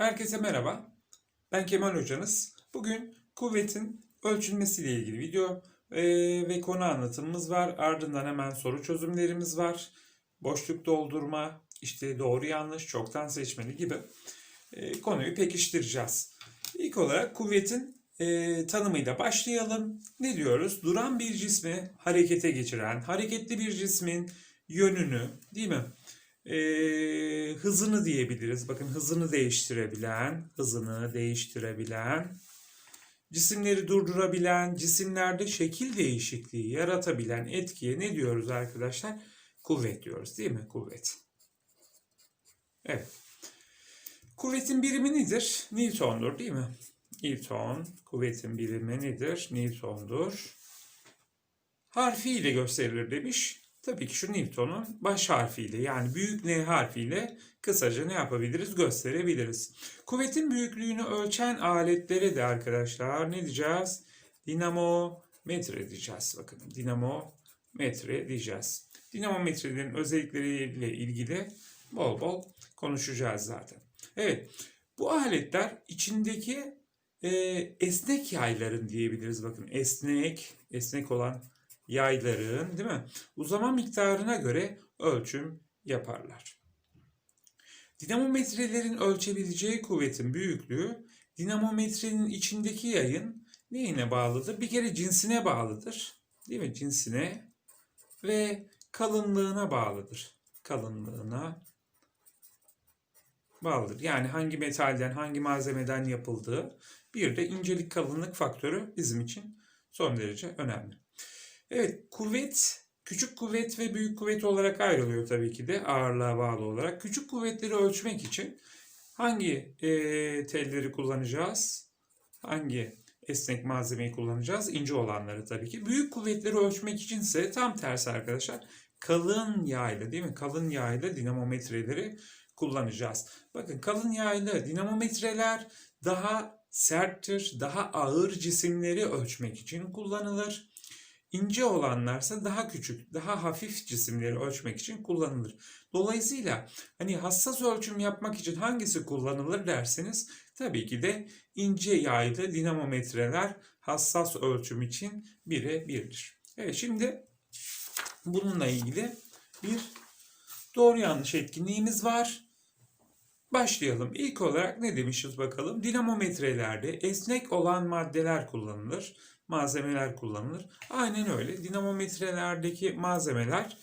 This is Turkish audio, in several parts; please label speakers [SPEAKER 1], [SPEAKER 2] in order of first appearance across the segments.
[SPEAKER 1] Herkese merhaba. Ben Kemal Hocanız. Bugün kuvvetin ölçülmesiyle ilgili video eee, ve konu anlatımımız var. Ardından hemen soru çözümlerimiz var. Boşluk doldurma, işte doğru yanlış, çoktan seçmeli gibi eee, konuyu pekiştireceğiz. İlk olarak kuvvetin eee, tanımıyla başlayalım. Ne diyoruz? Duran bir cismi harekete geçiren, hareketli bir cismin yönünü, değil mi? Ee, hızını diyebiliriz. Bakın hızını değiştirebilen, hızını değiştirebilen, cisimleri durdurabilen, cisimlerde şekil değişikliği yaratabilen etkiye ne diyoruz arkadaşlar? Kuvvet diyoruz değil mi? Kuvvet. Evet. Kuvvetin birimi nedir? Newton'dur değil mi? Newton, kuvvetin birimi nedir? Newton'dur. Harfiyle gösterilir demiş. Tabii ki şu Newton'un baş harfiyle yani büyük N harfiyle kısaca ne yapabiliriz? Gösterebiliriz. Kuvvetin büyüklüğünü ölçen aletlere de arkadaşlar ne diyeceğiz? Dinamometre diyeceğiz. Bakın dinamometre diyeceğiz. Dinamometrelerin özellikleriyle ilgili bol bol konuşacağız zaten. Evet bu aletler içindeki e, esnek yayların diyebiliriz. Bakın esnek, esnek olan yayların değil mi? Uzama miktarına göre ölçüm yaparlar. Dinamometrelerin ölçebileceği kuvvetin büyüklüğü dinamometrenin içindeki yayın neyine bağlıdır? Bir kere cinsine bağlıdır. Değil mi? Cinsine ve kalınlığına bağlıdır. Kalınlığına bağlıdır. Yani hangi metalden, hangi malzemeden yapıldığı bir de incelik kalınlık faktörü bizim için son derece önemli. Evet, kuvvet küçük kuvvet ve büyük kuvvet olarak ayrılıyor tabii ki de ağırlığa bağlı olarak. Küçük kuvvetleri ölçmek için hangi e, telleri kullanacağız? Hangi esnek malzemeyi kullanacağız? İnce olanları tabii ki. Büyük kuvvetleri ölçmek içinse tam tersi arkadaşlar. Kalın yaylı değil mi? Kalın yaylı dinamometreleri kullanacağız. Bakın kalın yaylı dinamometreler daha serttir, daha ağır cisimleri ölçmek için kullanılır. İnce olanlarsa daha küçük, daha hafif cisimleri ölçmek için kullanılır. Dolayısıyla hani hassas ölçüm yapmak için hangisi kullanılır derseniz tabii ki de ince yaylı dinamometreler hassas ölçüm için bire birdir. Evet şimdi bununla ilgili bir doğru yanlış etkinliğimiz var. Başlayalım. İlk olarak ne demişiz bakalım? Dinamometrelerde esnek olan maddeler kullanılır, malzemeler kullanılır. Aynen öyle. Dinamometrelerdeki malzemeler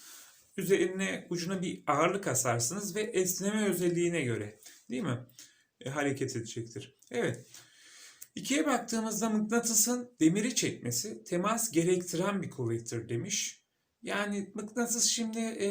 [SPEAKER 1] üzerine ucuna bir ağırlık asarsınız ve esneme özelliğine göre değil mi? E, hareket edecektir. Evet. İkiye baktığımızda mıknatısın demiri çekmesi temas gerektiren bir kuvvettir demiş. Yani mıknatıs şimdi e,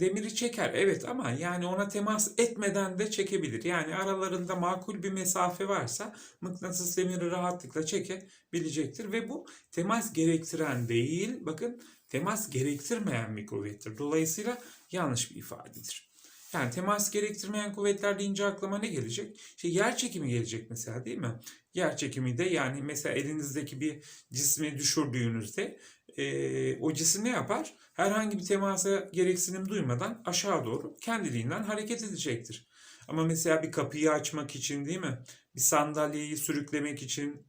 [SPEAKER 1] demiri çeker evet ama yani ona temas etmeden de çekebilir. Yani aralarında makul bir mesafe varsa mıknatıs demiri rahatlıkla çekebilecektir ve bu temas gerektiren değil bakın temas gerektirmeyen bir kuvvettir. Dolayısıyla yanlış bir ifadedir. Yani temas gerektirmeyen kuvvetler deyince aklıma ne gelecek? İşte yer çekimi gelecek mesela değil mi? Yer çekimi de yani mesela elinizdeki bir cismi düşürdüğünüzde e, o cisim ne yapar? Herhangi bir temasa gereksinim duymadan aşağı doğru kendiliğinden hareket edecektir. Ama mesela bir kapıyı açmak için değil mi? Bir sandalyeyi sürüklemek için,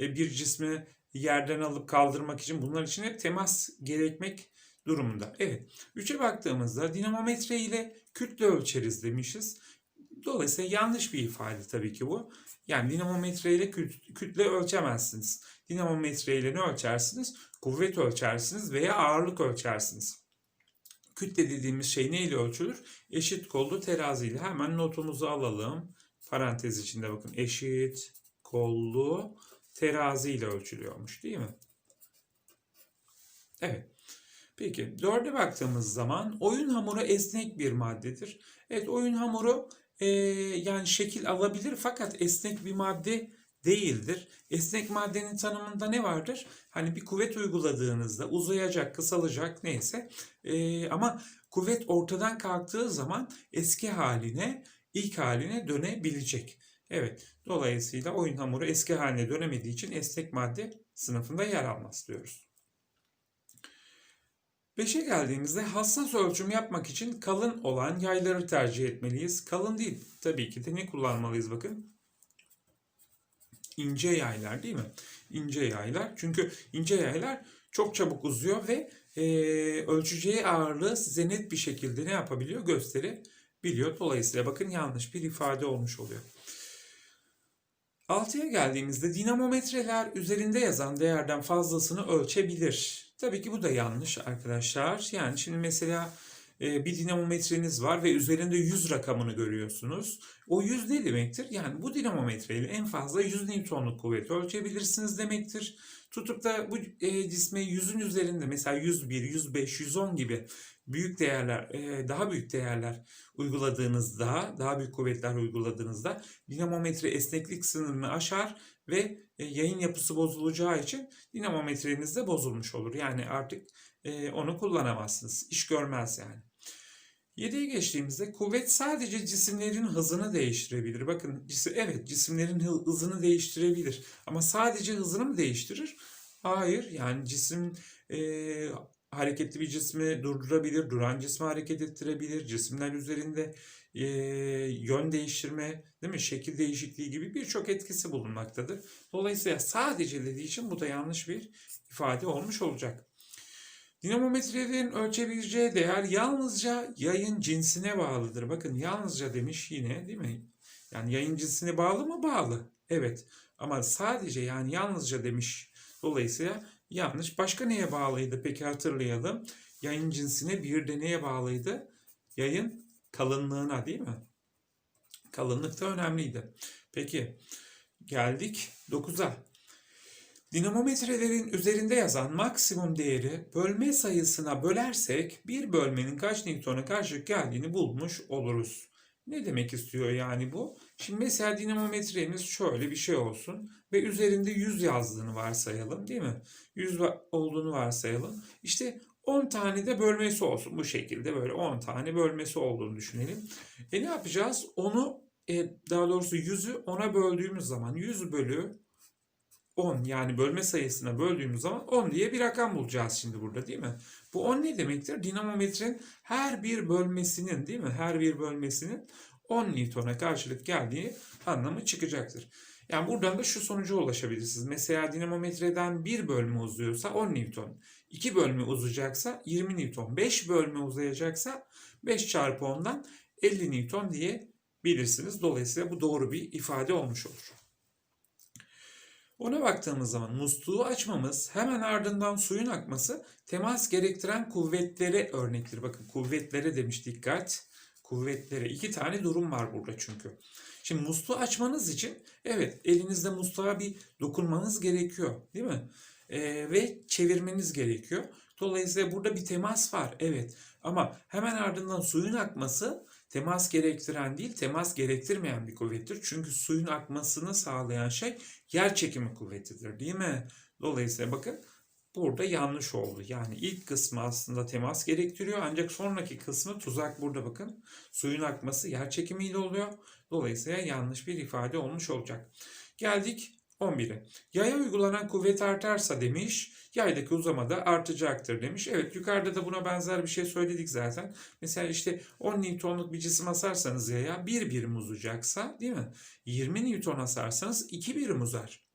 [SPEAKER 1] e, bir cismi yerden alıp kaldırmak için bunlar için hep temas gerekmek durumunda. Evet. Üçe baktığımızda dinamometre ile kütle ölçeriz demişiz. Dolayısıyla yanlış bir ifade tabii ki bu. Yani dinamometre ile kütle ölçemezsiniz. Dinamometre ile ne ölçersiniz? Kuvvet ölçersiniz veya ağırlık ölçersiniz. Kütle dediğimiz şey neyle ölçülür? Eşit kollu teraziyle. Hemen notumuzu alalım. Parantez içinde bakın eşit kollu terazi ile ölçülüyormuş değil mi? Evet. Peki dörde baktığımız zaman oyun hamuru esnek bir maddedir. Evet oyun hamuru e, yani şekil alabilir fakat esnek bir madde değildir. Esnek maddenin tanımında ne vardır? Hani bir kuvvet uyguladığınızda uzayacak, kısalacak neyse e, ama kuvvet ortadan kalktığı zaman eski haline, ilk haline dönebilecek. Evet, dolayısıyla oyun hamuru eski haline dönemediği için esnek madde sınıfında yer almaz diyoruz. 5'e geldiğimizde hassas ölçüm yapmak için kalın olan yayları tercih etmeliyiz. Kalın değil. Tabii ki de ne kullanmalıyız bakın. İnce yaylar değil mi? İnce yaylar. Çünkü ince yaylar çok çabuk uzuyor ve e, ölçeceği ağırlığı size net bir şekilde ne yapabiliyor? Gösterebiliyor. Dolayısıyla bakın yanlış bir ifade olmuş oluyor. 6'ya geldiğimizde dinamometreler üzerinde yazan değerden fazlasını ölçebilir. Tabii ki bu da yanlış arkadaşlar. Yani şimdi mesela e, bir dinamometreniz var ve üzerinde 100 rakamını görüyorsunuz. O 100 ne demektir? Yani bu dinamometreyle en fazla 100 Newton'luk kuvvet ölçebilirsiniz demektir. Tutup da bu e, cisme 100'ün üzerinde mesela 101, 105, 110 gibi büyük değerler, e, daha büyük değerler uyguladığınızda, daha büyük kuvvetler uyguladığınızda dinamometre esneklik sınırını aşar ve e, yayın yapısı bozulacağı için dinamometreniz de bozulmuş olur. Yani artık e, onu kullanamazsınız. İş görmez yani. 7'ye geçtiğimizde kuvvet sadece cisimlerin hızını değiştirebilir. Bakın cisim, evet cisimlerin hı- hızını değiştirebilir. Ama sadece hızını mı değiştirir? Hayır. Yani cisim e, hareketli bir cismi durdurabilir, duran cismi hareket ettirebilir, cisimler üzerinde e, yön değiştirme, değil mi? Şekil değişikliği gibi birçok etkisi bulunmaktadır. Dolayısıyla sadece dediği için bu da yanlış bir ifade olmuş olacak. Dinamometrelerin ölçebileceği değer yalnızca yayın cinsine bağlıdır. Bakın yalnızca demiş yine değil mi? Yani yayın cinsine bağlı mı? Bağlı. Evet. Ama sadece yani yalnızca demiş. Dolayısıyla yanlış. Başka neye bağlıydı? Peki hatırlayalım. Yayın cinsine bir de neye bağlıydı? Yayın kalınlığına değil mi? Kalınlık da önemliydi. Peki geldik 9'a. Dinamometrelerin üzerinde yazan maksimum değeri bölme sayısına bölersek bir bölmenin kaç Newton'a karşılık geldiğini bulmuş oluruz. Ne demek istiyor yani bu? Şimdi mesela dinamometremiz şöyle bir şey olsun ve üzerinde 100 yazdığını varsayalım değil mi? 100 va- olduğunu varsayalım. İşte 10 tane de bölmesi olsun bu şekilde böyle 10 tane bölmesi olduğunu düşünelim. E ne yapacağız? Onu e, daha doğrusu 100'ü 10'a böldüğümüz zaman 100 bölü 10 yani bölme sayısına böldüğümüz zaman 10 diye bir rakam bulacağız şimdi burada değil mi? Bu 10 ne demektir? Dinamometrenin her bir bölmesinin değil mi? Her bir bölmesinin 10 Newton'a karşılık geldiği anlamı çıkacaktır. Yani buradan da şu sonuca ulaşabilirsiniz. Mesela dinamometreden bir bölme uzuyorsa 10 Newton. 2 bölme uzayacaksa 20 Newton. 5 bölme uzayacaksa 5 çarpı 10'dan 50 Newton diyebilirsiniz. Dolayısıyla bu doğru bir ifade olmuş olur. Ona baktığımız zaman musluğu açmamız hemen ardından suyun akması temas gerektiren kuvvetlere örnektir. Bakın kuvvetlere demiş dikkat. Kuvvetlere. iki tane durum var burada çünkü. Şimdi musluğu açmanız için evet elinizde musluğa bir dokunmanız gerekiyor değil mi? Ee, ve çevirmeniz gerekiyor. Dolayısıyla burada bir temas var evet. Ama hemen ardından suyun akması temas gerektiren değil temas gerektirmeyen bir kuvvettir. Çünkü suyun akmasını sağlayan şey yer çekimi kuvvetidir değil mi? Dolayısıyla bakın burada yanlış oldu. Yani ilk kısmı aslında temas gerektiriyor ancak sonraki kısmı tuzak burada bakın. Suyun akması yer çekimiyle oluyor. Dolayısıyla yanlış bir ifade olmuş olacak. Geldik 11'e. Yaya uygulanan kuvvet artarsa demiş, yaydaki uzama da artacaktır demiş. Evet yukarıda da buna benzer bir şey söyledik zaten. Mesela işte 10 Newton'luk bir cisim asarsanız yaya 1 birim uzayacaksa değil mi? 20 Newton asarsanız 2 birim uzar.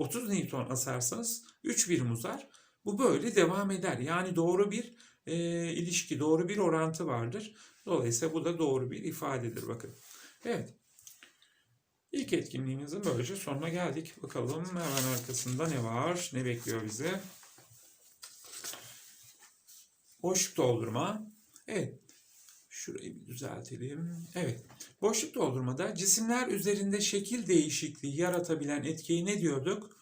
[SPEAKER 1] 30 Newton asarsanız 3 birim uzar. Bu böyle devam eder. Yani doğru bir e, ilişki, doğru bir orantı vardır. Dolayısıyla bu da doğru bir ifadedir bakın. Evet. İlk etkinliğimizin böylece sonuna geldik. Bakalım hemen arkasında ne var, ne bekliyor bizi. Boşluk doldurma. Evet. Şurayı bir düzeltelim. Evet. Boşluk doldurmada cisimler üzerinde şekil değişikliği yaratabilen etkiyi ne diyorduk?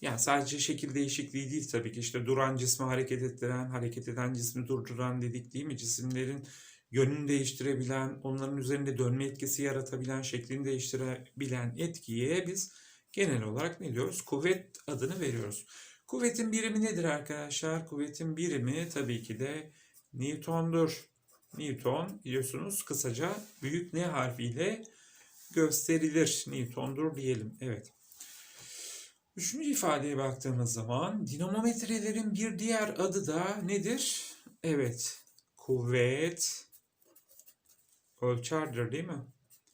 [SPEAKER 1] Yani sadece şekil değişikliği değil tabii ki işte duran cismi hareket ettiren, hareket eden cismi durduran dedik değil mi? Cisimlerin yönünü değiştirebilen, onların üzerinde dönme etkisi yaratabilen, şeklini değiştirebilen etkiye biz genel olarak ne diyoruz? Kuvvet adını veriyoruz. Kuvvetin birimi nedir arkadaşlar? Kuvvetin birimi tabii ki de Newton'dur. Newton biliyorsunuz kısaca büyük N harfiyle gösterilir. Newton'dur diyelim. Evet. Üçüncü ifadeye baktığımız zaman dinamometrelerin bir diğer adı da nedir? Evet. Kuvvet ölçerdir değil mi?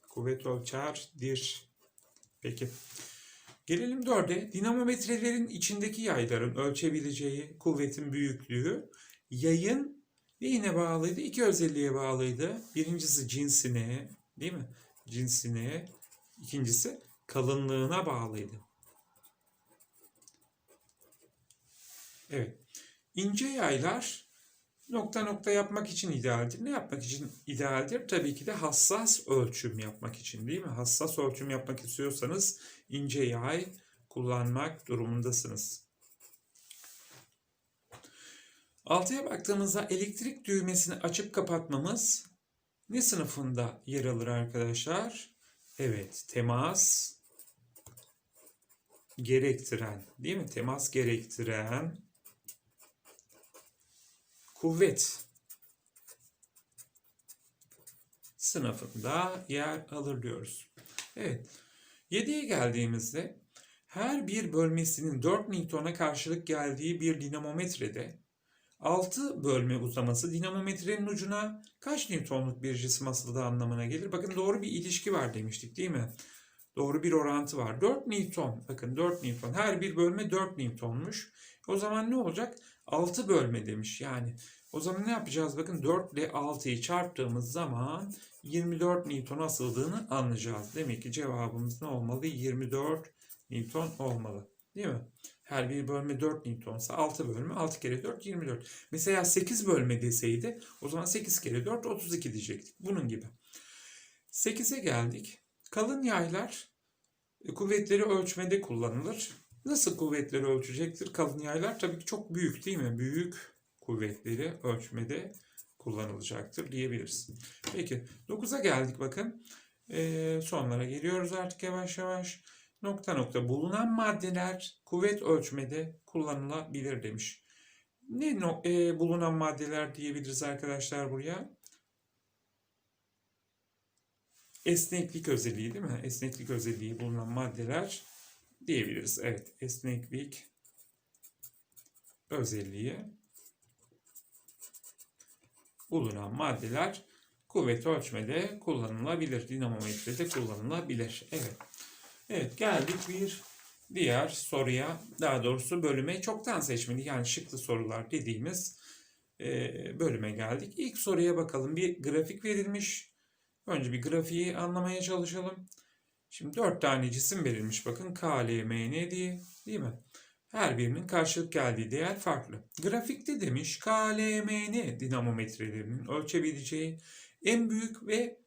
[SPEAKER 1] Kuvvet ölçerdir. Peki. Gelelim dörde. Dinamometrelerin içindeki yayların ölçebileceği kuvvetin büyüklüğü yayın neyine bağlıydı? İki özelliğe bağlıydı. Birincisi cinsine, değil mi? Cinsine. İkincisi kalınlığına bağlıydı. Evet. İnce yaylar nokta nokta yapmak için idealdir. Ne yapmak için idealdir? Tabii ki de hassas ölçüm yapmak için değil mi? Hassas ölçüm yapmak istiyorsanız ince yay kullanmak durumundasınız. Altıya baktığımızda elektrik düğmesini açıp kapatmamız ne sınıfında yer alır arkadaşlar? Evet, temas gerektiren, değil mi? Temas gerektiren kuvvet sınıfında yer alır diyoruz. Evet. 7'ye geldiğimizde her bir bölmesinin 4 Newton'a karşılık geldiği bir dinamometrede 6 bölme uzaması dinamometrenin ucuna kaç Newton'luk bir cisim asıldığı anlamına gelir. Bakın doğru bir ilişki var demiştik değil mi? Doğru bir orantı var. 4 Newton. Bakın 4 Newton. Her bir bölme 4 Newton'muş. O zaman ne olacak? 6 bölme demiş. Yani o zaman ne yapacağız? Bakın 4 ile 6'yı çarptığımız zaman 24 Newton asıldığını anlayacağız. Demek ki cevabımız ne olmalı? 24 Newton olmalı. Değil mi? Her bir bölme 4 Newton'sa 6 bölme 6 kere 4 24. Mesela 8 bölme deseydi o zaman 8 kere 4 32 diyecektik. Bunun gibi. 8'e geldik. Kalın yaylar e, kuvvetleri ölçmede kullanılır. Nasıl kuvvetleri ölçecektir kalın yaylar? Tabii ki çok büyük değil mi? Büyük kuvvetleri ölçmede kullanılacaktır diyebiliriz. Peki 9'a geldik bakın. Ee, sonlara geliyoruz artık yavaş yavaş. Nokta nokta bulunan maddeler kuvvet ölçmede kullanılabilir demiş. Ne no, e, bulunan maddeler diyebiliriz arkadaşlar buraya? Esneklik özelliği değil mi? Esneklik özelliği bulunan maddeler diyebiliriz. Evet, esneklik özelliği bulunan maddeler kuvvet ölçmede kullanılabilir. Dinamometrede kullanılabilir. Evet. Evet geldik bir diğer soruya. Daha doğrusu bölüme çoktan seçmeli yani şıklı sorular dediğimiz e, bölüme geldik. İlk soruya bakalım. Bir grafik verilmiş. Önce bir grafiği anlamaya çalışalım. Şimdi dört tane cisim verilmiş. Bakın K, L, M, N diye. Değil mi? Her birinin karşılık geldiği değer farklı. Grafikte demiş KLMN dinamometrelerinin ölçebileceği en büyük ve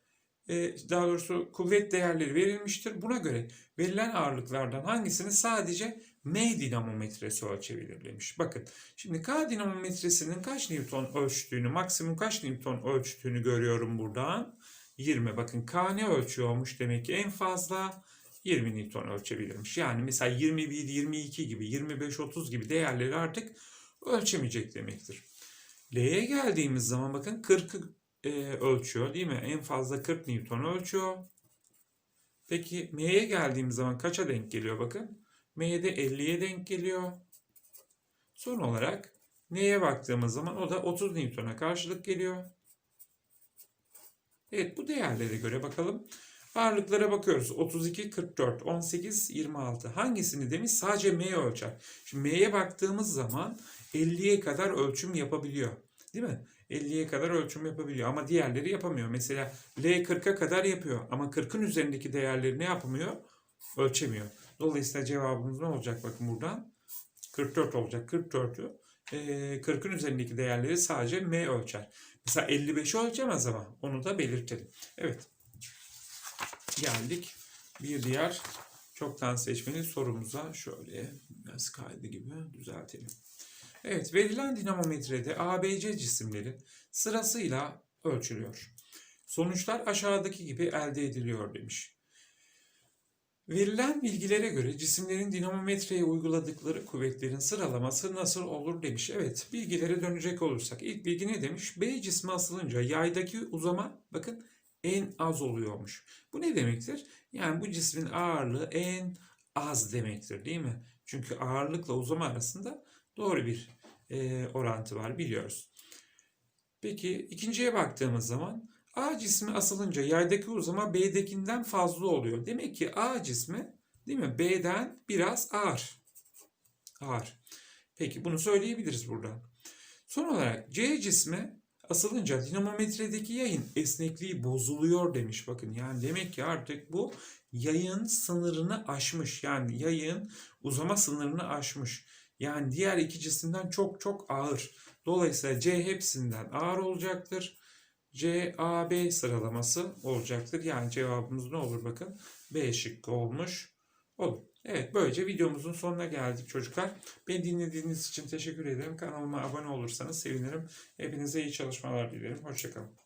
[SPEAKER 1] daha doğrusu kuvvet değerleri verilmiştir. Buna göre verilen ağırlıklardan hangisini sadece M dinamometresi ölçebilir demiş. Bakın şimdi K dinamometresinin kaç Newton ölçtüğünü, maksimum kaç Newton ölçtüğünü görüyorum buradan. 20. Bakın K ne ölçüyormuş demek ki en fazla 20 Newton ölçebilirmiş. Yani mesela 21, 22 gibi, 25, 30 gibi değerleri artık ölçemeyecek demektir. L'ye geldiğimiz zaman bakın 40'ı e, ölçüyor değil mi? En fazla 40 Newton ölçüyor. Peki M'ye geldiğimiz zaman kaça denk geliyor bakın? M'ye de 50'ye denk geliyor. Son olarak N'ye baktığımız zaman o da 30 Newton'a karşılık geliyor. Evet bu değerlere göre bakalım. Ağırlıklara bakıyoruz. 32, 44, 18, 26. Hangisini demiş? Sadece M ölçer. Şimdi M'ye baktığımız zaman 50'ye kadar ölçüm yapabiliyor. Değil mi? 50'ye kadar ölçüm yapabiliyor ama diğerleri yapamıyor. Mesela L 40'a kadar yapıyor ama 40'ın üzerindeki değerleri ne yapamıyor? Ölçemiyor. Dolayısıyla cevabımız ne olacak bakın buradan? 44 olacak. 44'ü 40'ın üzerindeki değerleri sadece M ölçer. Mesela 55'i ölçemez ama onu da belirtelim. Evet geldik bir diğer çoktan seçmeli sorumuza. Şöyle biraz kaydı gibi düzeltelim. Evet verilen dinamometrede ABC cisimleri sırasıyla ölçülüyor. Sonuçlar aşağıdaki gibi elde ediliyor demiş. Verilen bilgilere göre cisimlerin dinamometreye uyguladıkları kuvvetlerin sıralaması nasıl olur demiş. Evet bilgilere dönecek olursak ilk bilgi ne demiş? B cismi asılınca yaydaki uzama bakın en az oluyormuş. Bu ne demektir? Yani bu cismin ağırlığı en az demektir değil mi? Çünkü ağırlıkla uzama arasında doğru bir e, orantı var biliyoruz. Peki ikinciye baktığımız zaman A cismi asılınca yaydaki uzama B'dekinden fazla oluyor. Demek ki A cismi değil mi B'den biraz ağır. Ağır. Peki bunu söyleyebiliriz burada. Son olarak C cismi asılınca dinamometredeki yayın esnekliği bozuluyor demiş bakın. Yani demek ki artık bu yayın sınırını aşmış. Yani yayın uzama sınırını aşmış. Yani diğer iki cisimden çok çok ağır. Dolayısıyla C hepsinden ağır olacaktır. C, A, B sıralaması olacaktır. Yani cevabımız ne olur bakın. B şıkkı olmuş olur. Evet böylece videomuzun sonuna geldik çocuklar. Beni dinlediğiniz için teşekkür ederim. Kanalıma abone olursanız sevinirim. Hepinize iyi çalışmalar dilerim. Hoşçakalın.